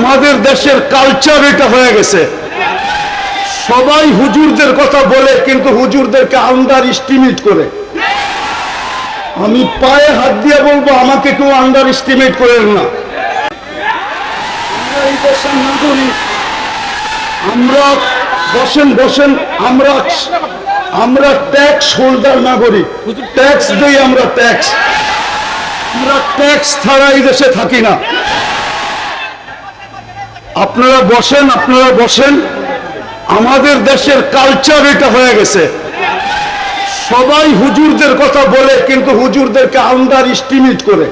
আমাদের দেশের কালচার এটা হয়ে গেছে। সবাই হুজুরদের কথা বলে, কিন্তু হুজুরদেরকে আন্ডার এস্টিমেট করে। আমি পায়ে হাত দিয়ে বলব, আমাকে কেউ আন্ডার এস্টিমেট করেন না। আমরা বসেন বসেন, আমরা আমরা ট্যাক্স হোল্ডার নাগরিক। ট্যাক্স দেই আমরা ট্যাক্স আমরা ট্যাক্স ছাড়া এই দেশে থাকি না। আপনারা বসেন আপনারা বসেন। আমাদের দেশের কালচার এটা হয়ে গেছে। সবাই হুজুরদের কথা বলে, কিন্তু হুজুরদেরকে আন্ডার এস্টিমেট করে।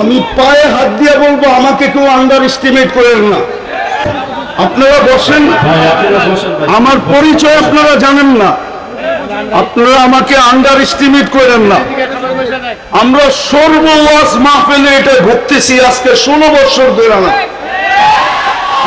আমি পায়ে হাত দিয়ে বলব, আমাকে কেউ আন্ডার এস্টিমেট করেন না। আপনারা বসেন। আমার পরিচয় আপনারা জানেন না। আপনারা আমাকে আন্ডার এস্টিমেট করেন না। আমরা সর্বওয়াজ মাহফিলে এটা ভুগতেছি আজকে ষোলো বছর ধরে না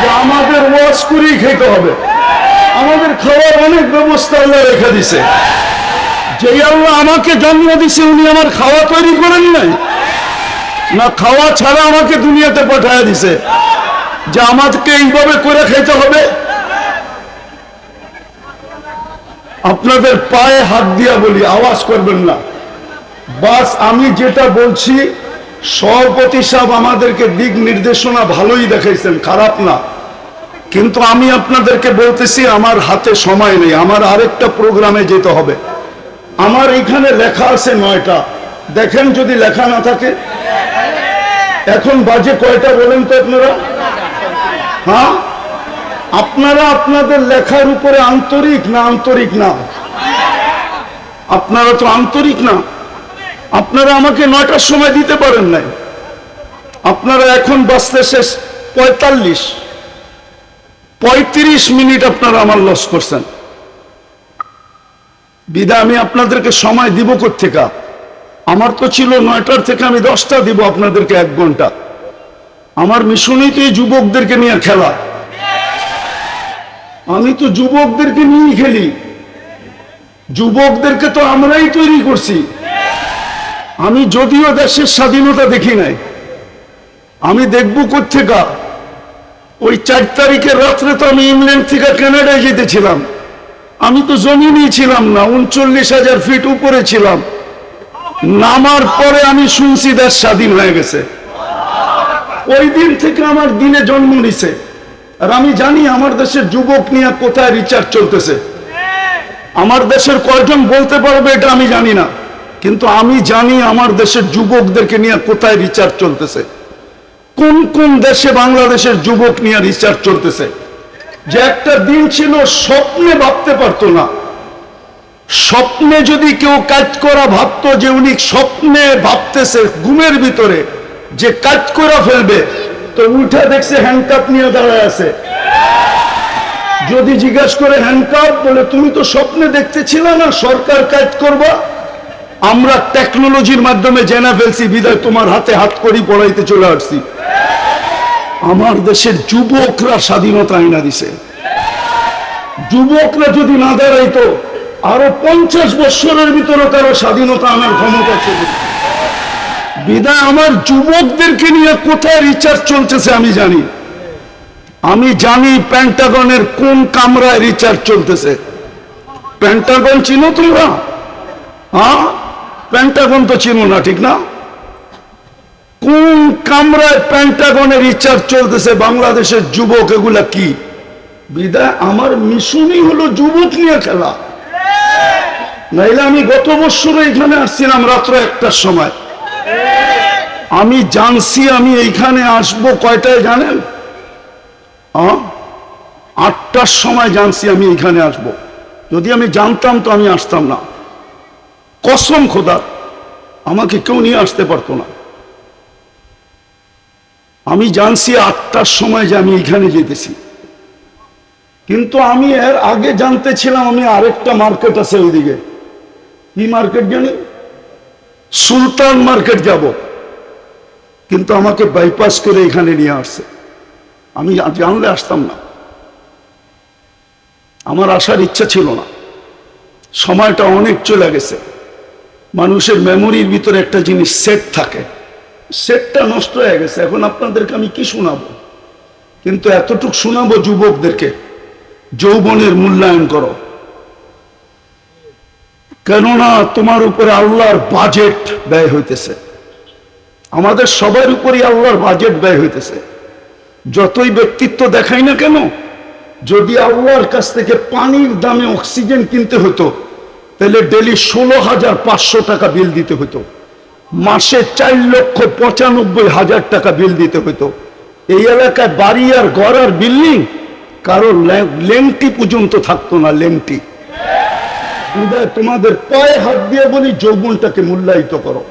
যে আমাদের ওয়াশ করেই খাইতে হবে। আমাদের খাওয়ার অনেক ব্যবস্থা আল্লাহ রেখে দিছে। যে আল্লাহ আমাকে জন্ম দিছে, উনি আমার খাওয়া তৈরি করেন নাই। না, খাওয়া ছাড়া আমাকে দুনিয়াতে পাঠায় দিছে। যে আমাকে এইভাবে করে খেতে হবে। আপনাদের পায়ে হাত দিয়া বলি, আওয়াজ করবেন না। বাস, আমি যেটা বলছি সভাপতি সাহেব আমাদেরকে দিক নির্দেশনা ভালোই দেখাইছেন, খারাপ না। কিন্তু আমি আপনাদেরকে বলতেছি, আমার হাতে সময় নেই, আমার আরেকটা প্রোগ্রামে যেতে হবে। আমার এখানে লেখা আছে নয়টা। দেখেন যদি লেখা না থাকে। এখন বাজে কয়টা বলেন তো আপনারা? হ্যাঁ? আপনারা আপনাদের লেখার উপরে আন্তরিক না আন্তরিক না? আপনারা তো আন্তরিক না। আপনারা আমাকে নয়টার সময় দিতে পারেন নাই। আপনারা এখন বাঁচতে শেষ পঁয়তাল্লিশ। পঁয়ত্রিশ মিনিট আপনারা আমার লস করছেন। বিদা, আমি আপনাদেরকে সময় দিব থেকে আমার তো ছিল নয়টার থেকে আমি দশটা দিব আপনাদেরকে এক ঘণ্টা। আমার মিশনই তো এই যুবকদেরকে নিয়ে খেলা। আমি তো যুবকদেরকে নিয়েই খেলি। যুবকদেরকে তো আমরাই তৈরি করছি। আমি যদিও দেশের স্বাধীনতা দেখি নাই, আমি দেখব কোথেকা ওই চার তারিখের রাত্রে তো আমি ইংল্যান্ড থেকে কানাডায় যেতেছিলাম। আমি তো জমিনেই ছিলাম না, উনচল্লিশ হাজার ফিট উপরে ছিলাম। নামার পরে আমি শুনছি দেশ স্বাধীন হয়ে গেছে। ওই দিন থেকে আমার দিনে জন্ম নিছে। আর আমি জানি আমার দেশের যুবক নিয়ে কোথায় রিচার্জ চলতেছে। আমার দেশের কয়জন বলতে পারবে এটা আমি জানি না। কিন্তু আমি জানি আমার দেশের যুবকদেরকে নিয়ে কোথায় রিচার্জ চলতেছে। কোন কোন দেশে বাংলাদেশের যুবক নিয়ে রিচার্জ চলতেছে? যে একটা দিন ছিল স্বপ্নে ভাবতে পারতো না। স্বপ্নে যদি কেউ কাজ করা ভাবতো যে উনি স্বপ্নে ভাবতেছে ঘুমের ভিতরে, যে কাজ করা ফেলবে, তো উঠে দেখছে হ্যান্ডকাপ নিয়ে দাঁড়ায় আছে। যদি জিজ্ঞাসা করে হ্যান্ডকাপ বলে, তুমি তো স্বপ্নে দেখতেছিলে না, সরকার কাজ করবা? আমরা টেকনোলজির মাধ্যমে জেনে ফেলছি, বিদায়, তোমার হাতে হাত করি পড়াইতে চলে আসছি। আমার দেশের যুবকরা স্বাধীনতা আইনা দিছে। যুবকরা যদি না দাঁড়াইতো, আরও পঞ্চাশ বৎসরের ভিতরে কারও স্বাধীনতা আনার ক্ষমতা ছিল। বিদায়, আমার যুবকদেরকে নিয়ে কোথায় রিচার্জ চলতেছে আমি জানি। আমি জানি প্যান্টাগনের কোন কামরায় রিচার্জ চলতেছে। প্যান্টাগন চিনো তোমরা? হ্যাঁ? প্যান্টাগন তো চিনো না, ঠিক না? কোন কামরায় প্যান্টাগনে রিচার্জ চলতেছে বাংলাদেশের যুবক, এগুলা কি? বিদায় আমার মিশনই হলো যুবক নিয়ে খেলা। নাইলে আমি গত বছর এখানে আসছিলাম রাত্র একটার সময়। আমি জানছি আমি এইখানে আসব কয়টায় জানেন? আটটার সময় জানছি আমি এখানে আসব। যদি আমি জানতাম তো আমি আসতাম না। কসম খোদা, আমাকে কেউ নিয়ে আসতে পারতো না। আমি জানছি আটটার সময় যে আমি এখানে যেতেছি। কিন্তু আমি এর আগে জানতে ছিলাম আমি আরেকটা মার্কেট আছে ওইদিকে। কি মার্কেট জানি? সুলতান মার্কেট যাব। কিন্তু আমাকে বাইপাস করে এখানে নিয়ে আসছে। আমি জানলে আসতাম না। আমার আসার ইচ্ছা ছিল না। সময়টা অনেক চলে গেছে। মানুষের মেমোরির ভিতরে একটা জিনিস সেট থাকে। সেটটা নষ্ট হয়ে গেছে, এখন আপনাদেরকে আমি কি শোনাবো? কিন্তু এতটুক শোনাবো যুবকদেরকে, যৌবনের মূল্যায়ন করো। কেননা তোমার উপরে আল্লাহর বাজেট ব্যয় হইতেছে। আমাদের সবার উপরই আল্লাহর বাজেট ব্যয় হইতেছে। যতই ব্যক্তিত্ব দেখাই না কেন, যদি আল্লাহর কাছ থেকে পানির দামে অক্সিজেন কিনতে হতো তাহলে ডেলি ষোলো হাজার পাঁচশো টাকা বিল দিতে হতো মাসে চার লক্ষ পঁচানব্বই হাজার টাকা বিল দিতে হতো এই এলাকায় বাড়ি আর ঘর আর বিল্ডিং কারও লেংটি পর্যন্ত থাকতো না লেংটি। তোমাদের পায়ে হাত দিয়ে বলি, যৌবনটাকে মূল্যায়িত করো।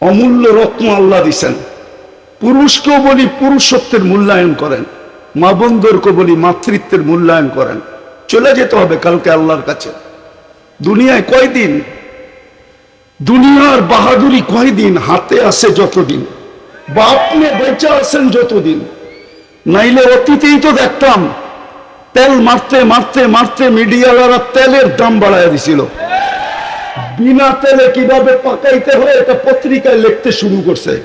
অমূল্য রত্ন আল্লাহ দিছেন। পুরুষকেও বলি পুরুষত্বের মূল্যায়ন করেন। মা বন্ধুরকে বলি মাতৃত্বের মূল্যায়ন করেন। চলে যেতে হবে কালকে আল্লাহর কাছে। দুনিয়ায় কয়দিন? দুনিয়ার বাহাদুরি কয়দিন? হাতে আসে যতদিন। বা আপনি বেঁচে আছেন যতদিন। নাইলে অতীতেই তো দেখতাম, তেল মারতে মারতে মারতে মিডিয়াওয়ালা তেলের দাম বাড়ায় দিছিল। বিনা তেলে কীভাবে পাকাইতে হয় এটা পত্রিকায় লিখতে শুরু করছে।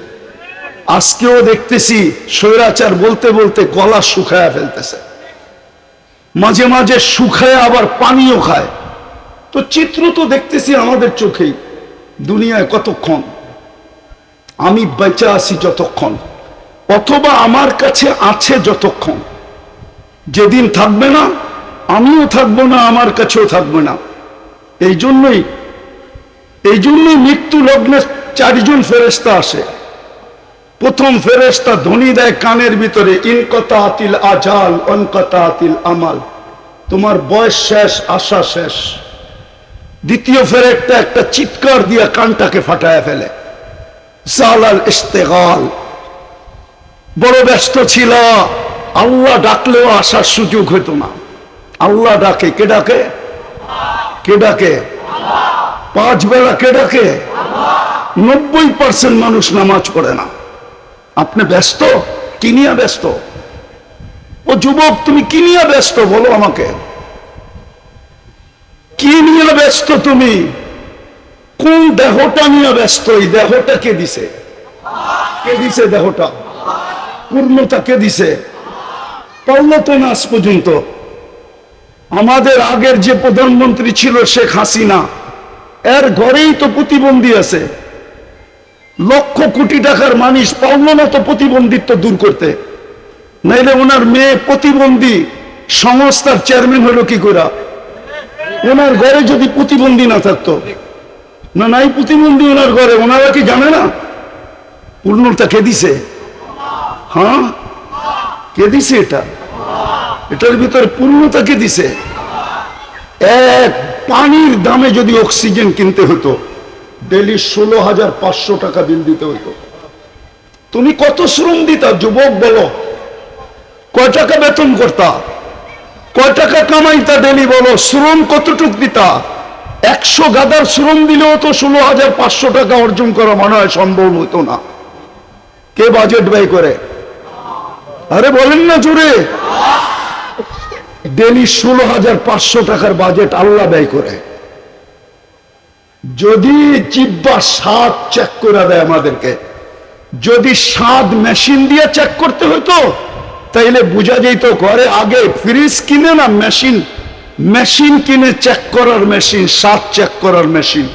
আজকেও দেখতেছি স্বৈরাচার বলতে বলতে গলা শুকায়া ফেলতেছে। মাঝে মাঝে শুকায় আবার পানিও খায়। তো চিত্র তো দেখতেছি আমাদের চোখেই দুনিয়ায় কতক্ষণ? আমি বেঁচে আছি যতক্ষণ, অথবা আমার কাছে আছে যতক্ষণ। যেদিন থাকবে না, আমিও থাকব না, আমার কাছেও থাকবে না। এই জন্যই এই জন্যই মৃত্যু লগ্নে চারজন ফেরেস্তা আসে। প্রথম ফেরেস্তা ধ্বনি দেয় কানের ভিতরে ইনকতা আতিল আজাল অনকতা আতিল আমাল। তোমার বয়স শেষ, আশা শেষ। দ্বিতীয় ফেরেকটা একটা চিৎকার দিয়ে কানটাকে ফাটায় ফেলে। জালাল ইস্তেগাল বড় ব্যস্ত ছিল। আল্লাহ ডাকলেও আসার সুযোগ হতো না। আল্লাহ ডাকে, কে ডাকে? কে ডাকে? পাঁচ বেলা কে ডাকে? নব্বই পার্সেন্ট মানুষ নামাজ পড়ে না। আপনি ব্যস্ত? কিনিয়া ব্যস্ত? ও যুবক, তুমি কিনিয়া ব্যস্ত? বলো আমাকে। কি নিয়ে ব্যস্ত তুমি? কোন দেহটা নিয়ে ব্যস্ত? এই দেহটা কে দিছে? কে দিছে দেহটা? পূর্ণতা কে দিছে? পারল তো না আজ পর্যন্ত। আমাদের আগের যে প্রধানমন্ত্রী ছিল শেখ হাসিনা, এর ঘরেই তো প্রতিবন্ধী আছে। লক্ষ কোটি টাকার মানুষ পারল না তো প্রতিবন্ধিত্ব দূর করতে। নাইলে ওনার মেয়ে প্রতিবন্ধী সংস্থার চেয়ারম্যান হলো কি করে ওনার ঘরে যদি প্রতিবন্ধী না থাকতো, না নাই প্রতিবন্ধী ওনার ঘরে, ওনারা কি জানে না? পূর্ণতা কে দিছে? হ্যাঁ? কে দিছে এটা? এটার ভিতরে পূর্ণতা কে দিছে? এক, পানির দামে যদি অক্সিজেন কিনতে হতো ডেলি ষোলো হাজার পাঁচশো টাকা বিল দিতে হতো তুমি কত শ্রম দিতা, যুবক বলো। কয় টাকা বেতন করতা? কয় টাকা কামাইতা ডেলি বলো? শ্রম কতটুক দিতা? একশো গাদার শ্রম দিলেও তো ষোলো হাজার পাঁচশো টাকা অর্জন করা মনে হয় সম্ভব হতো না। কে বাজেট ব্যয় করে? আরে বলেন না জোরে। ডেলি ষোলো হাজার পাঁচশো টাকার বাজেট আল্লাহ ব্যয় করে। যদি জিব্বা স্বাদ চেক করে দেয় আমাদেরকে। যদি স্বাদ মেশিন দিয়ে চেক করতে হতো তাইলে বোঝা যেত ঘরে আগে ফ্রিজ কিনে না মেশিন মেশিন কিনে চেক করার মেশিন স্বাদ চেক করার মেশিন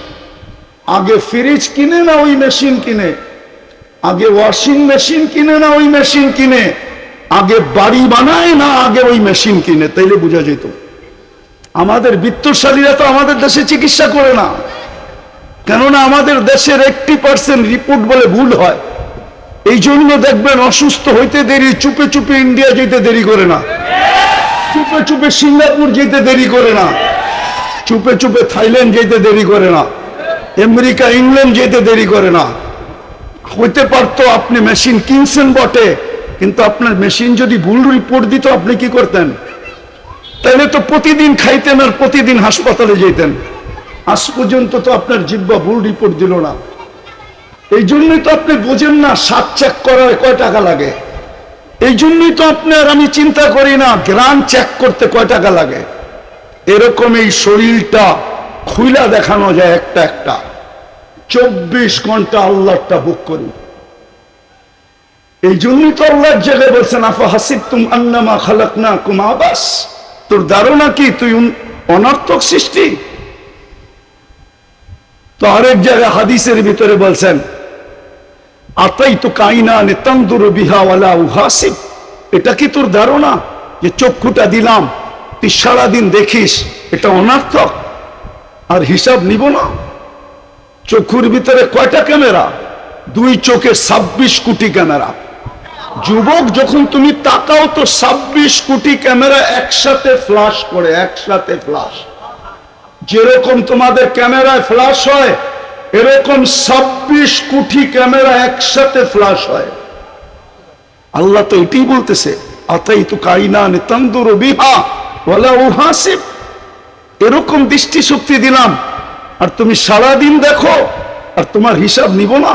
আগে ফ্রিজ কিনে না ওই মেশিন কিনে। আগে ওয়াশিং মেশিন কিনে না ওই মেশিন কিনে। আগে বাড়ি বানায় না আগে ওই মেশিন কিনে, তাইলে বোঝা যেত আমাদের বিত্তশালীরা তো আমাদের দেশে চিকিৎসা করে না। কেননা আমাদের দেশের একটি পার্সেন্ট রিপোর্ট বলে ভুল হয়। এই জন্য দেখবেন অসুস্থ হইতে দেরি, চুপে চুপে ইন্ডিয়া যেতে দেরি করে না। চুপে চুপে সিঙ্গাপুর যেতে দেরি করে না। চুপে চুপে থাইল্যান্ড যেতে দেরি করে না। আমেরিকা, ইংল্যান্ড যেতে দেরি করে না। হইতে পারতো আপনি মেশিন কিনছেন বটে, কিন্তু আপনার মেশিন যদি ভুল রিপোর্ট দিত, আপনি কি করতেন? তাহলে তো প্রতিদিন খাইতেন আর প্রতিদিন হাসপাতালে যেতেন। আজ পর্যন্ত তো আপনার জিব্বা ভুল রিপোর্ট দিল না। এই জন্যই তো আপনি বোঝেন না, সাত চেক করার কয় টাকা লাগে। এই জন্যই তো আপনার আমি চিন্তা করি না গ্রান চেক করতে কয় টাকা লাগে। এরকম এই শরীরটা খুইলা দেখানো যায় একটা একটা। চব্বিশ ঘণ্টা আল্লাহটা বুক করি এই জন্যই তো আল্লাহর জায়গায় বলছেন, আফা হাসিব তুম আন্নামা খালাক না কুম আবাস? তোর ধারণা কি? তুই অনর্থক সৃষ্টি? তো আরেক জায়গায় হাদিসের ভিতরে বলছেন আতাই তো কাইনা নে তন্দুর বিহাওয়ালা উহাসিব। এটা কি তোর ধারণা যে চক্ষুটা দিলাম? তুই সারাদিন দেখিস, এটা অনর্থক। আর হিসাব নিব না। চক্ষুর ভিতরে কয়টা ক্যামেরা? দুই চোখে ছাব্বিশ কোটি ক্যামেরা। যুবক, যখন তুমি তাকাও তো ছাব্বিশ কোটি ক্যামেরা একসাথে ফ্লাশ করে, একসাথে ফ্লাশ যেরকম তোমাদের ক্যামেরায় ফ্লাশ হয় এরকম ছাব্বিশ কোটি ক্যামেরা একসাথে ফ্লাশ হয়। আল্লাহ তো এটাই বলতেছে আতাই তো কাইনা তন্দুর বিহা ওলা উহাসিব এরকম দৃষ্টিশক্তি দিলাম, আর তুমি সারাদিন দেখো, আর তোমার হিসাব নিব না।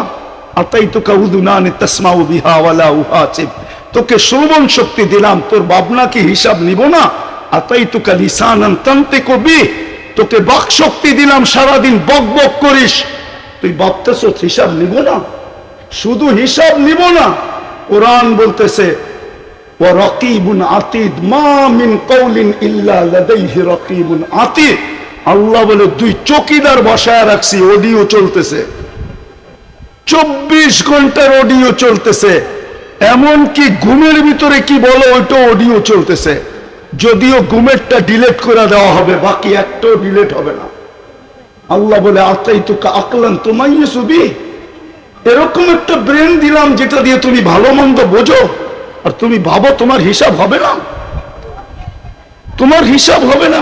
আতাই তো কাউদু না তসমাউ বিহা ওয়ালা উহাসিব তোকে শ্রবণ শক্তি দিলাম, তোর ভাবনা কি হিসাব নিব না? আতাই তো কালিসানান তান্তে কবি তোকে বাক শক্তি দিলাম, সারাদিন বক বক করিস। তুই ভাবতেছ হিসাব নিব না? শুধু হিসাব নিব না, কোরআন বলতেছে আল্লাহ বলে, দুই চকিদার বসায় রাখছি, অডিও চলতেছে। চব্বিশ ঘণ্টার অডিও চলতেছে। এমন কি ঘুমের ভিতরে কি বলো ওইটা অডিও চলতেছে। যদিও ঘুমেরটা ডিলেট করে দেওয়া হবে, বাকি একটাও ডিলেট হবে না। আল্লাহ বলে আত্মাই তোকে আকলান তোমাই সুবি এরকম একটা ব্রেন দিলাম যেটা দিয়ে তুমি ভালো মন্দ বোঝো, আর তুমি ভাবো তোমার হিসাব হবে না। তোমার হিসাব হবে না।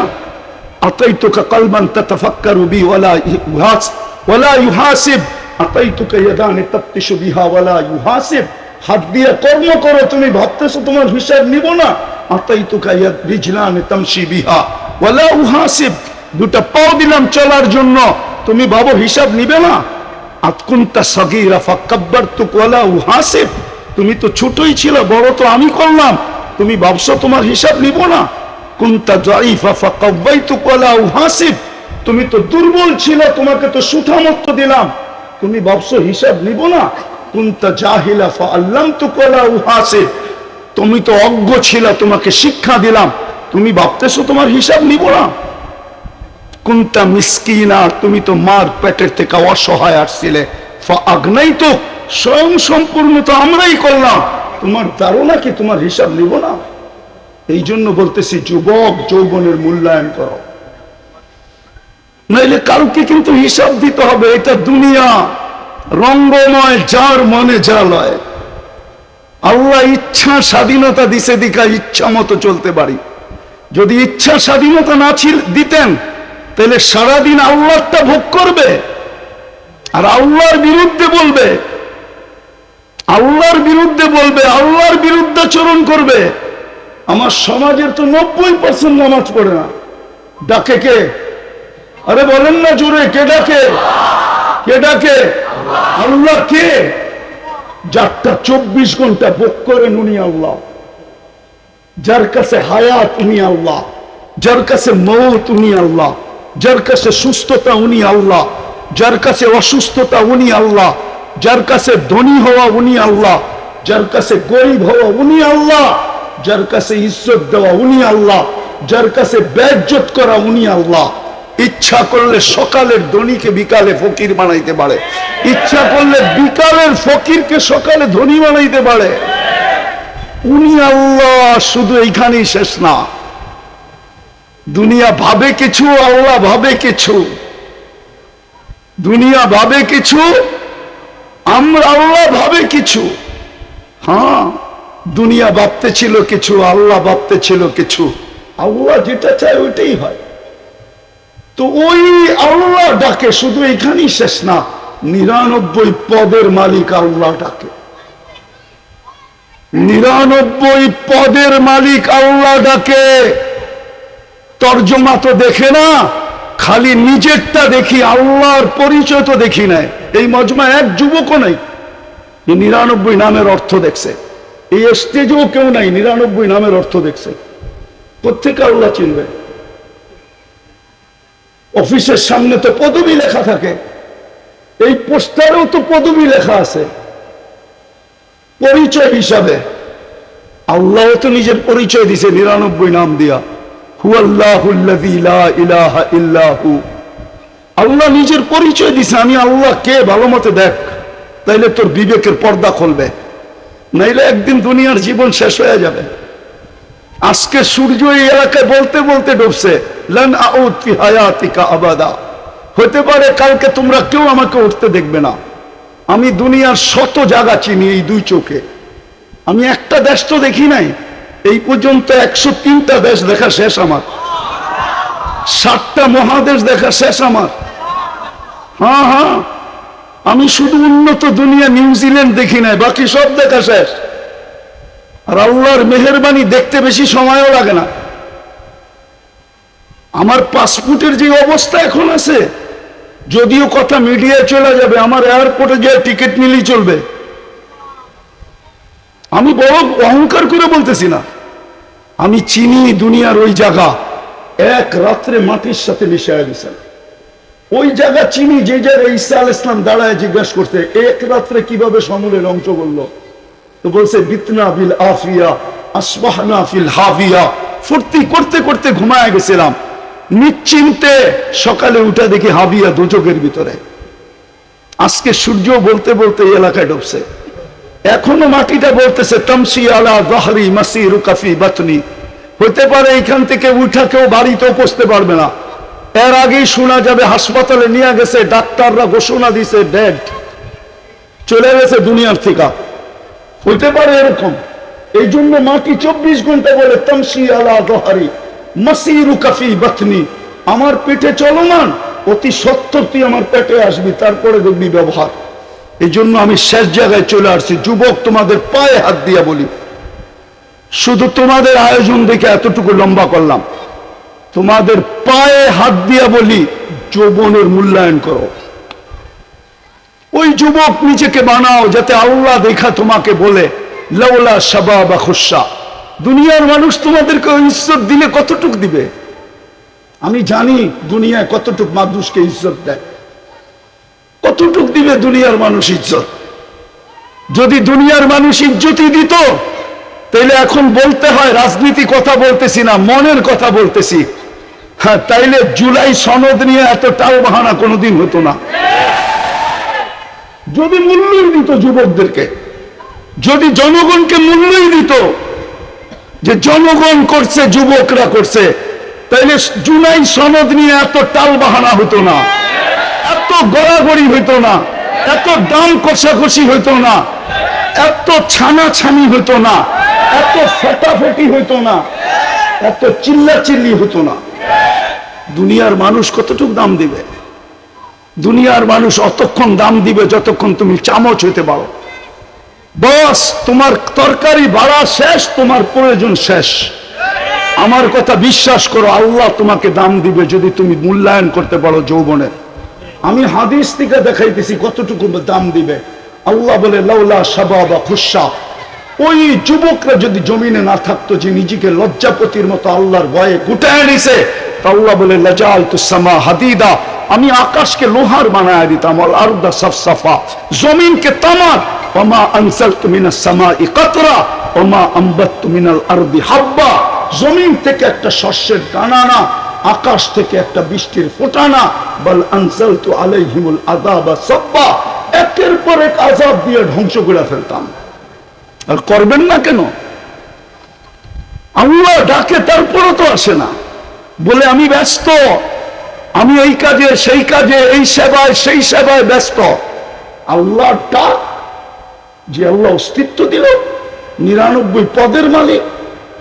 আতাই ওয়ালা ইউহাস ওয়ালা ইউহাসিব। আতাই তোকে বিহা ওয়ালা ইউহাসিব। হাত দিয়ে কর্ম করো, তুমি ভাবতেছো তোমার হিসাব নিব না। আতাই তোকে ইয়াদ তামশি বিহা ওয়ালা ইউহাসিব দুটা পাও দিলাম চলার জন্য। তুমি ভাবো হিসাব নিবে না? আতকুন্তা সগীরা তুমি তো ছোটই ছিল, বড় তো আমি করলাম। তুমি ভাবছ তোমার হিসাব নিব না? কুন্তা জাইফা উহাসিব। তুমি তো দুর্বল ছিল, তোমাকে তো সুঠামত্ব দিলাম। তুমি ভাবছ হিসাব নিব না? কুন্তা জাহিলা ফাআল্লামতুক ওয়ালা উহাসিব। তুমি তো অজ্ঞ ছিল, তোমাকে শিক্ষা দিলাম। তুমি ভাবতেছো তোমার হিসাব নিব না? কুন্তা মিসকিনা, তুমি তো মার পেটের থেকে অসহায় আসছিলে। আগ্নাই তো স্বয়ং সম্পূর্ণ তো আমরাই করলাম। তোমার ধারণা কি? তোমার হিসাব নিব না? এই জন্য বলতেছি, যুবক যৌবনের মূল্যায়ন করো। নাইলে কাউকে কিন্তু হিসাব দিতে হবে? এটা দুনিয়া। রঙ্গময়, যার মনে যা লয়। আল্লাহ ইচ্ছা স্বাধীনতা দিছে দিকা ইচ্ছা মতো চলতে পারি। যদি ইচ্ছা স্বাধীনতা না ছিল, দিতেন। তাহলে সারাদিন আল্লাহটা ভোগ করবে আর আল্লাহর বিরুদ্ধে বলবে। আল্লাহর বিরুদ্ধে বলবে, আল্লাহর বিরুদ্ধে চরণ করবে। আমার সমাজের তো নব্বই পার্সেন্ট নামাজ পড়ে না। ডাকে কে? আরে বলেন না জোরে, কে ডাকে? কে ডাকে? আল্লাহ কে? যারটা চব্বিশ ঘণ্টা ভোগ করেন উনি আল্লাহ। যার কাছে হায়াত উনি আল্লাহ। যার কাছে মৌত উনি আল্লাহ। যার কাছে সুস্থতা উনি আল্লাহ, যার কাছে অসুস্থতা উনি আল্লাহ, যার কাছে ধনী হওয়া উনি আল্লাহ, যার কাছে গরিব হওয়া উনি আল্লাহ, যার কাছে ইজ্জত দেওয়া উনি আল্লাহ, যার কাছে ব্যাজ্জত করা উনি আল্লাহ। ইচ্ছা করলে সকালের ধনীকে বিকালে ফকির বানাইতে পারে। ইচ্ছা করলে বিকালের ফকিরকে সকালে ধনী বানাইতে পারে। উনি আল্লাহ, শুধু এইখানেই শেষ না। দুনিয়া ভাবে কিছু, আল্লাহ ভাবে কিছু। দুনিয়া ভাবে কিছু, আমরা আল্লাহ ভাবে কিছু। হ্যাঁ দুনিয়া ভাবতে ছিল কিছু, আল্লাহ ভাবতে ছিল কিছু। আল্লাহ যেটা চায় ওইটাই হয়। তো ওই আল্লাহ ডাকে, শুধু এখানেই শেষ না, নিরানব্বই পদের মালিক আল্লাহ ডাকে। নিরানব্বই পদের মালিক আল্লাহ ডাকে। তর্জমা তো দেখে না, খালি নিজেরটা দেখি, আল্লাহর পরিচয় তো দেখি নাই। এই মজমা এক যুবকও নাই। নিরানব্বই নামের অর্থ দেখছে। এই স্টেজেও কেউ নাই, নিরানব্বই নামের অর্থ দেখছে। প্রত্যেকে আল্লাহ চিনবে? অফিসের সামনে তো পদবি লেখা থাকে। এই পোস্টারেও তো পদবি লেখা আছে। পরিচয় হিসাবে। আল্লাহ তো নিজের পরিচয় দিছে, নিরানব্বই নাম দিয়া। আল্লাহ নিজের পরিচয় দিছে, আমি আল্লাহ কে? ভালো মতো দেখ। তাইলে তোর বিবেকের পর্দা খুলবে। নাইলে একদিন দুনিয়ার জীবন শেষ হয়ে যাবে। আজকে সূর্য এই এলাকায় বলতে বলতে ডুবছে, লান হায়াতিকা আবাদা। হতে পারে কালকে তোমরা কেউ আমাকে উঠতে দেখবে না। আমি দুনিয়ার শত জায়গা চিনি এই দুই চোখে। আমি একটা দেশ তো দেখি নাই। এই পর্যন্ত একশো তিনটা দেশ দেখা শেষ আমার। ষাটটা মহাদেশ দেখা শেষ আমার। হ্যাঁ হ্যাঁ। আমি শুধু উন্নত দুনিয়া নিউজিল্যান্ড দেখি নাই, বাকি সব দেখা শেষ। আর আল্লাহর মেহরবানি দেখতে বেশি সময়ও লাগে না। আমার পাসপোর্টের যে অবস্থা এখন আছে, যদিও কথা মিডিয়ায় চলে যাবে, আমার এয়ারপোর্টে যে টিকিট নিলেই চলবে। আমি বড় অহংকার করে বলতেছি না। আমি চিনি দুনিয়ার ওই জায়গা, এক রাত্রে মাটির সাথে মিশাইয়া দিছেন ওই জায়গা চিনি যে জায়গায় ঈসা আল ইসলাম দাঁড়ায় জিজ্ঞাসা করতে, এক রাত্রে কীভাবে সমলের অংশ করল তো বলছে, বিতনা বিল আফিয়া, আসবাহনা ফিল হাফিয়া। ফুর্তি করতে করতে ঘুমায় গেছিলাম। নিশ্চিন্তে সকালে উঠে দেখি হাবিয়া দুচকের ভিতরে। আজকে সূর্য বলতে বলতে এই এলাকায় ডুবছে এখনও মাটিটা বলতেছে তমসি আলা দহরি মাসি রুকাফি বাতনি। হতে পারে এখান থেকে উঠা কেউ বাড়িতেও পৌঁছতে পারবে না। এর আগেই শোনা যাবে, হাসপাতালে নিয়ে গেছে, ডাক্তাররা ঘোষণা দিছে, ডেড। চলে গেছে দুনিয়ার থেকে। হতে পারে এরকম। এই জন্য মাটি চব্বিশ ঘণ্টা বলে তমসি আলা দহারি মাসিরু কাফি বাতনি। আমার পেটে চলমান, অতি সত্তর তুই আমার পেটে আসবি, তারপরে দেখবি ব্যবহার। এই জন্য আমি শেষ জায়গায় চলে আসছি। যুবক তোমাদের পায়ে হাত দিয়া বলি। শুধু তোমাদের আয়োজন দেখে এতটুকু লম্বা করলাম। তোমাদের পায়ে হাত দিয়া বলি, যৌবনের মূল্যায়ন করো। ওই যুবক নিজেকে বানাও, যাতে আল্লাহ দেখা তোমাকে বলে লওলা সাবা বা খুশা। দুনিয়ার মানুষ তোমাদেরকে ইজ্জত দিলে কতটুক দিবে? আমি জানি দুনিয়ায় কতটুক মানুষকে ইজ্জত দেয়। কতটুক দিবে দুনিয়ার মানুষ ইজ্জত? যদি দুনিয়ার মানুষ ইজ্জতই দিত, তাইলে এখন বলতে হয়, রাজনীতি কথা বলতেছি না, মনের কথা বলতেছি। হ্যাঁ তাইলে জুলাই সনদ নিয়ে এত টাল বাহানা কোনোদিন হতো না। যদি মূল্যই দিত যুবকদেরকে, যদি জনগণকে মূল্যই দিত, যে জনগণ করছে, যুবকরা করছে, তাইলে জুলাই সনদ নিয়ে এত টাল বাহানা হতো না। এত গড়াগড়ি হইতো না, এত দাম কষাকষি হইতো না, এত ছানাছানি হইতো না, এত ফেটাফেটি হইতো না, এত চিল্লা চিল্লি হতো না। দুনিয়ার মানুষ কতটুকু দাম দিবে? দুনিয়ার মানুষ অতক্ষণ দাম দিবে যতক্ষণ তুমি চামচ হইতে পারো। বস, তোমার তরকারি বাড়া শেষ, তোমার প্রয়োজন শেষ। আমার কথা বিশ্বাস করো, আল্লাহ তোমাকে দাম দিবে যদি তুমি মূল্যায়ন করতে পারো যৌবনের আমি হাদিস থেকে দেখাইতেছি কতটুকু দাম দিবে। আল্লাহ বলে, লাউলা সাবা বা খুশা। ওই যুবকরা যদি জমিনে না থাকতো, যে নিজেকে লজ্জাপতির মতো আল্লাহর ভয়ে গুটায় নিছে আল্লাহ বলে লাজাল তুসামা হাদিদা। আমি আকাশকে লোহার বানায় দিতাম আর আরদা সফসফা। জমিনকে তামার। ওমা আনসাল তুমিনা সামা ই কাতরা, ওমা আম্বাত তুমিনাল আরদি হাব্বা। জমিন থেকে একটা শস্যের দানা না আকাশ থেকে একটা বৃষ্টির ফোটানা, বল আনসাল তু আলাইহিমুল আদাবা সব্বা, একের পর এক আজাব দিয়ে ধ্বংস করে ফেলতাম। আর করবেন না কেন? আল্লাহ ডাকে, তারপরও তো আসে না। বলে, আমি ব্যস্ত। আমি এই কাজে, সেই কাজে, এই সেবায়, সেই সেবায় ব্যস্ত। আল্লাহ ডাক, যে আল্লাহ অস্তিত্ব দিল, নিরানব্বই পদের মালিক।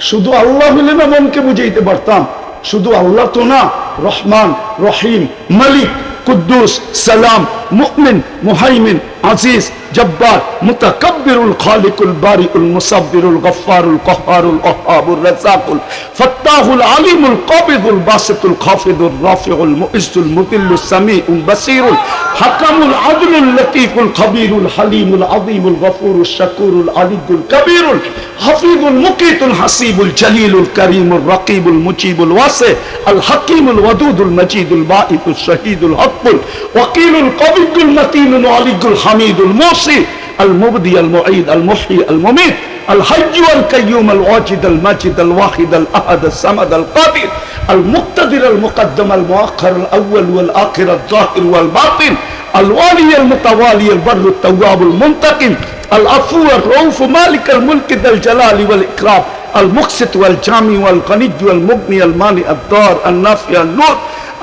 শুধু আল্লাহ হলে না মনকে বুঝাইতে পারতাম। শুধু আল্লাহ তো না রহমান রহিম মালিক কুদ্দুস সালাম মুমিন মুহাইমিন আজিজ, জব্বার, মুতাকাব্বিরুল খালিকুল বারিকুল মুসাব্বিরুল গফফারুল কহ্হারুল ওহাবুর রাজ্জাকুল ফাত্তাহুল আলিমুল কাবিদুল বাসিতুল খাফিদুর রাফিউল মুইজ্জুল মুতিল্লুস সামিউল বাসিরুল হাকামুল আদলুল লতীফুল খবীরুল হালিমুল আযীমুল গফুরুল শাকুরুল আলিয়ুল কবীরুল হাফিজুল মুকিতুল হাসিবুল জলিলুল করিমুল রকিবুল মুজিবুল ওয়াসি আল হাকিমুল ওয়াদুদুল মজিদুল বাঈতুল শহীদুল হকুল ওয়াকিলুল কবিদুল মতিনুল আলিয়ুল الحميد الموصي المبدي المعيد المحيي المميت الحج والقيوم الواجد الماجد الواحد الأحد الصمد القادر المقتدر المقدم المؤخر الأول والآخر الظاهر والباطن الوالي المتوالي البر التواب المنتقم العفو الرؤوف مالك الملك ذا الجلال والإكرام المقسط والجامع والغني والمغني المانع الدار النافع النور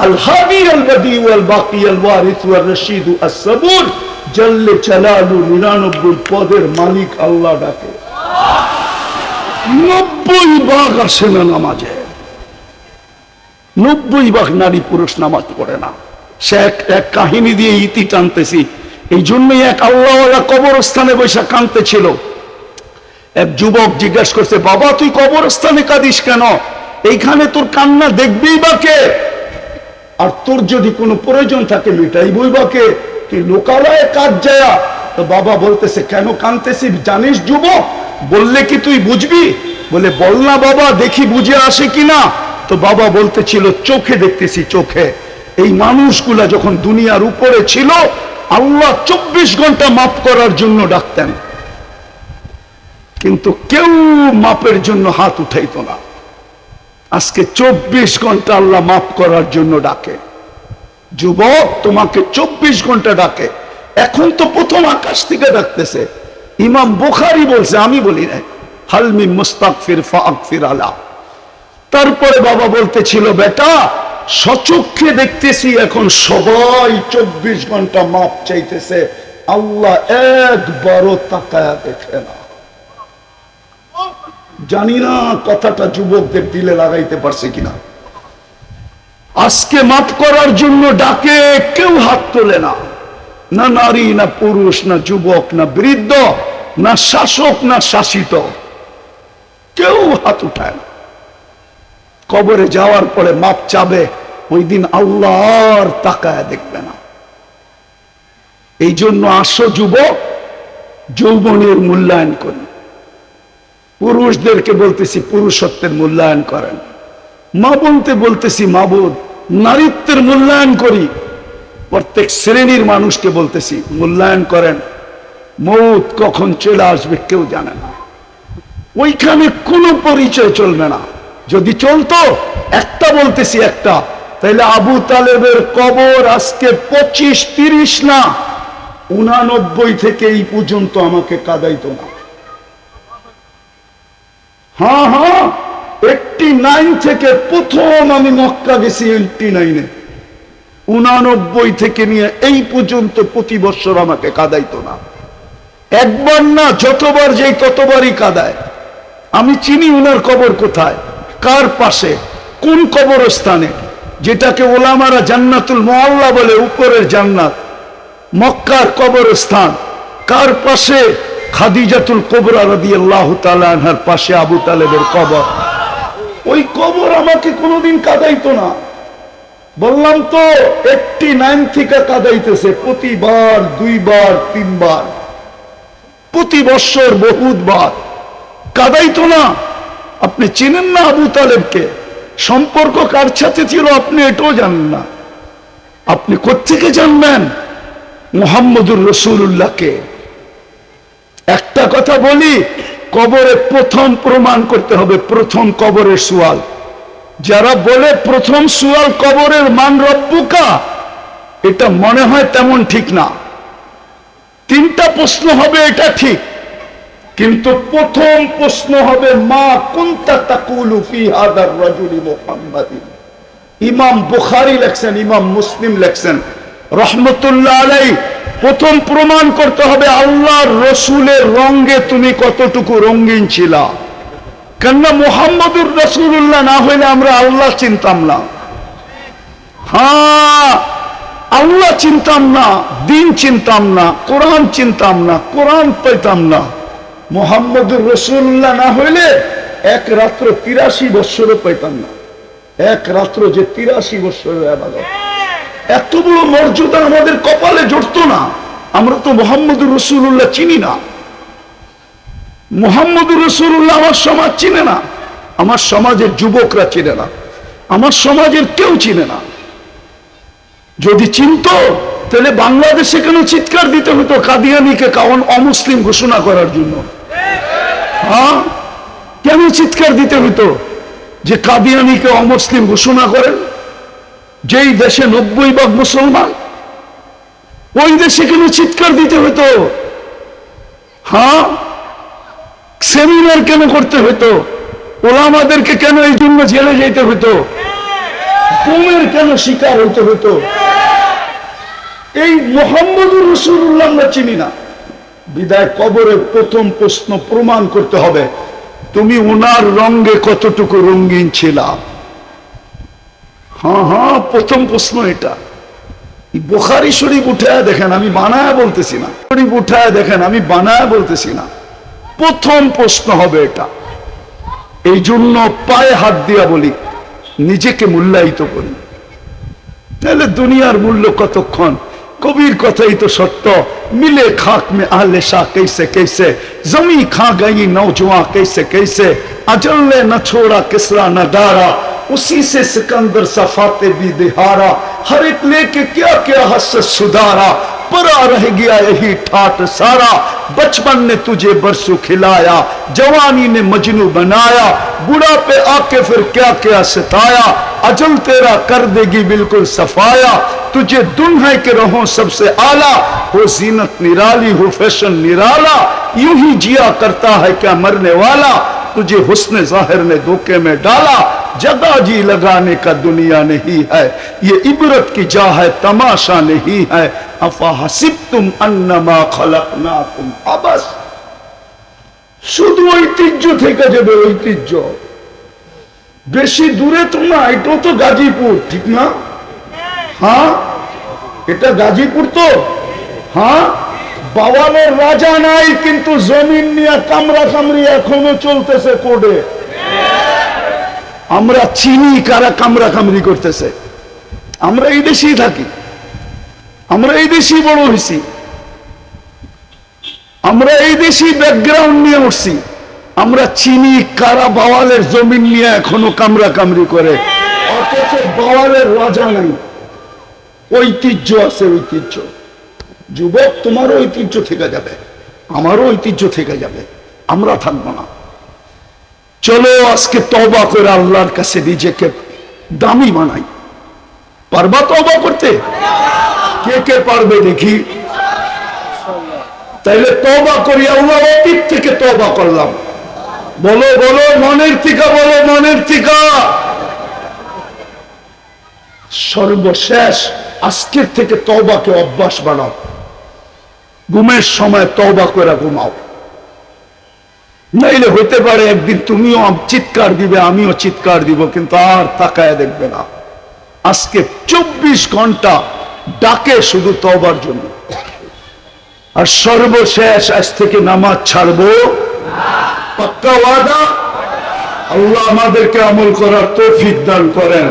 الهادي البديع والباقي الوارث والرشيد الصبور জল্লে চালালু নিরানব্বই পদের মালিক আল্লাহ ডাকে। নব্বই ভাগ আসে না নামাজে। নব্বই ভাগ নারী পুরুষ নামাজ পড়ে না। সে এক কাহিনী দিয়ে ইতি টানতেছি। এই জন্যই এক আল্লাহ কবরস্থানে বৈশা কানতে ছিল এক যুবক জিজ্ঞাসা করছে, বাবা, তুই কবরস্থানে কাঁদিস কেন? এইখানে তোর কান্না দেখবেই বা কে? আর তোর যদি কোনো প্রয়োজন থাকে, মিটাইবই বা কে? তুই লোকালয়ে কাজ যায়া, তো বাবা বলতেছে, কেন কানতেছি জানিস যুবক, বললে কি তুই বুঝবি? বলে, বল না বাবা, দেখি বুঝে আসে কিনা। তো বাবা বলতেছিল, চোখে দেখতেছি, চোখে। এই মানুষগুলা যখন দুনিয়ার উপরে ছিল, আল্লাহ চব্বিশ ঘণ্টা মাপ করার জন্য ডাকতেন। কিন্তু কেউ মাপের জন্য হাত উঠাইতো না। আজকে চব্বিশ ঘণ্টা আল্লাহ মাফ করার জন্য ডাকে। যুবক তোমাকে চব্বিশ ঘণ্টা ডাকে। এখন তো প্রথম আকাশ থেকে ডাকতেছে। ইমাম বুখারি বলছে, আমি বলি না হালমি মুস্তাকফির ফাকফির আলা। তারপরে বাবা বলতেছিল, বেটা, সচক্ষে দেখতেছি এখন সবাই চব্বিশ ঘণ্টা মাপ চাইতেছে। আল্লাহ একবারও তাকায়া দেখে না। জানি না কথাটা যুবকদের দিলে লাগাইতে পারছে কিনা। আজকে মাফ করার জন্য ডাকে কেউ হাত তোলে না। না নারী, না পুরুষ, না যুবক, না বৃদ্ধ, না শাসক, না শাসিত। কেউ হাত উঠায় না। কবরে যাওয়ার পরে মাপ চাবে, ওই দিন আল্লাহর তাকায় দেখবে না। এই জন্য আসো যুবক, যৌবনের মূল্যায়ন করি। পুরুষদেরকে বলতেছি পুরুষত্বের মূল্যায়ন করেন। মা বলতে বলতেছি মাবুদ নারীত্বের মূল্যায়ন করি। প্রত্যেক শ্রেণির মানুষকে বলতেছি, মূল্যায়ন করেন। মৌত কখন চলে আসবে কেউ জানে না। ওইখানে কোনো পরিচয় চলবে না। যদি চলতো, একটা বলতেছি একটা। তাহলে আবু তালেবের কবর আজকে পঁচিশ, তিরিশ না? উনানব্বই থেকে এই পর্যন্ত আমাকে কাদাইতো না। হ্যাঁ হ্যাঁ। থেকে প্রথম আমি মক্কা গেছি এইটটি নাইনে। উনানব্বই থেকে নিয়ে এই পর্যন্ত প্রতি বছর আমাকে কাদাইতো না। একবার না যতবার যেই ততবারই কাদায়। আমি চিনি উনার কবর কোথায়, কার পাশে, কোন কবরস্থানে, যেটাকে ওলামারা জান্নাতুল মোয়াল্লা বলে, উপরের জান্নাত, মক্কার কবরস্থান, কার পাশে? খাদিজাতুল কোবরা রাদি আল্লাহ তালার পাশে আবু তালেবের কবর। ওই কবর আমাকে কোনোদিন কাদাইতো না। বললাম তো, একটি নাইন থেকে কাদাইতেছে, প্রতিবার, দুইবার, তিনবার। প্রতি বৎসর বহুতবার। কাদাইতো না। আপনি চেনেন না আবু তালেবকে? সম্পর্ক কার সাথে ছিল আপনি এটাও জানেন না। আপনি কোথেকে জানবেন? মোহাম্মদুর রসুল্লাহকে একটা কথা বলি কবরে প্রথম প্রমাণ করতে হবে, প্রথম কবরের সুয়াল। যারা বলে প্রথম সুয়াল কবরের মান রব্বুকা, এটা মনে হয় তেমন ঠিক না। তিনটা প্রশ্ন হবে এটা ঠিক, কিন্তু প্রথম প্রশ্ন হবে, মা কুন্তা ইমাম বুখারী লেখছেন, ইমাম মুসলিম লেখছেন। রহমতুল্লাহ আলাই প্রথম প্রমাণ করতে হবে আল্লাহর রসুলের রঙ্গে তুমি কতটুকু রঙ্গিন ছিলা। কেননা মোহাম্মদুর রসুল্লাহ না হইলে আমরা আল্লাহ চিনতাম না। হ্যাঁ আল্লাহ চিনতাম না, দিন চিনতাম না, কোরআন চিনতাম না, কোরআন পাইতাম না। মোহাম্মদুর রসুল্লাহ না হইলে এক রাত্র তিরাশি বৎসরও পাইতাম না। এক রাত্র যে তিরাশি বৎসরের আবাদত। এত বড় মর্যাদা আমাদের কপালে জড়তো না। আমরা তো মোহাম্মদুর রসুল্লাহ চিনি না। মোহাম্মদুর রসুল্লাহ আমার সমাজ চিনে না। আমার সমাজের যুবকরা চিনে না। আমার সমাজের কেউ চিনে না। যদি চিনতো, তাহলে বাংলাদেশে কেন চিৎকার দিতে হতো কাদিয়ানিকে কারণ অমুসলিম ঘোষণা করার জন্য? হ্যাঁ? কেন চিৎকার দিতে হতো যে কাদিয়ানিকে অমুসলিম ঘোষণা করেন? যেই দেশে নব্বই ভাগ মুসলমান, ওই দেশে কেন চিৎকার দিতে হতো হ্যাঁ? সেমিনার কেন করতে হতো ওলামাদেরকে কেন এই জন্য জেলে যেতে হতো কুমের কেন শিকার হতে হতো এই মোহাম্মদুর রসুল্লাহ আমরা চিনি না। বিদায় কবরের প্রথম প্রশ্ন প্রমাণ করতে হবে, তুমি ওনার রঙ্গে কতটুকু রঙিন ছিলা? হ্যাঁ হ্যাঁ প্রথম প্রশ্ন এটা। বোখারি শরীফ উঠায় দেখেন, আমি বানায় বলতেছি না। শরীফ উঠায় দেখেন, আমি বানায় বলতেছি না। প্রথম প্রশ্ন হবে এটা। এই জন্য পায়ে হাত দিয়া বলি, নিজেকে মূল্যায়িত করি। তাহলে দুনিয়ার মূল্য কতক্ষণ? কবির কথাই তো সত্য। মিলে খাক মে আহলে শাহ কেসে কেসে, জমি খা গাই নৌ জোয়া কেসে কেসে, আজলে না ছোড়া, কেসরা না দাঁড়া اسی سے سکندر صفات بھی دہارا ہر ایک لے کے کیا کیا حسد سدھارا، پرا رہ گیا یہی ٹھاٹ سارا۔ بچپن نے تجھے برسو کھلایا، جوانی نے مجنو بنایا بڑا پہ آ کے پھر کیا کیا ستایا۔ اجل تیرا کر دے گی بالکل صفایا۔ تجھے دن ہے کہ رہوں سب سے آلہ ہو زینت نرالی، ہو فیشن نرالا۔ یوں ہی جیا کرتا ہے کیا مرنے والا۔ तुझे हुस्न जाहिर ने धोखे में डाला जगह जी लगाने का दुनिया नहीं है ये इबरत की जा है तमाशा नहीं है अफा हसिब तुम अन्नमा खलक ना तुम अबस শুধু ঐতিহ্য থেকে যাবে ঐতিহ্য বেশি দূরে তো না এটাও তো গাজীপুর ঠিক না হ্যাঁ এটা গাজীপুর তো হ্যাঁ বাওয়ালের রাজা নাই, কিন্তু জমিন নিয়ে কামরা কামড়ি এখনও চলতেছে কোর্টে। আমরা চিনি কারা কামরা কামড়ি করতেছে। আমরা এই দেশেই থাকি। আমরা এই দেশেই বড় হয়েছি আমরা এই দেশেই ব্যাকগ্রাউন্ড নিয়ে উঠছি। আমরা চিনি কারা বাওয়ালের জমিন নিয়ে এখনও কামরা কামড়ি করে। অথচ বাওয়ালের রাজা নাই। ঐতিহ্য আছে ঐতিহ্য। যুবক, তোমারও ঐতিহ্য থেকে যাবে। আমারও ঐতিহ্য থেকে যাবে। আমরা থাকব না। চলো আজকে তবা করে আল্লাহর কাছে নিজেকে দামি বানাই। পারবা তবা করতে? কে কে পারবে দেখি। তাইলে তবা করি আল্লাহ অতীত থেকে তবা করলাম। বলো বলো, মনের টিকা বলো, মনের টিকা সর্বশেষ আজকের থেকে তবাকে অভ্যাস বানাও। ঘুমের সময় তবা করে ঘুমাও। নাইলে হতে পারে একদিন তুমিও চিৎকার দিবে, আমিও চিৎকার দিব, কিন্তু আর তাকায় দেখবে না। আজকে চব্বিশ ঘণ্টা ডাকে শুধু তবার জন্য। আর সর্বশেষ আজ থেকে নামাজ ছাড়বো। পাক্কা ওয়াদা? আল্লাহ আমাদেরকে আমল করার তৌফিক দান করেন।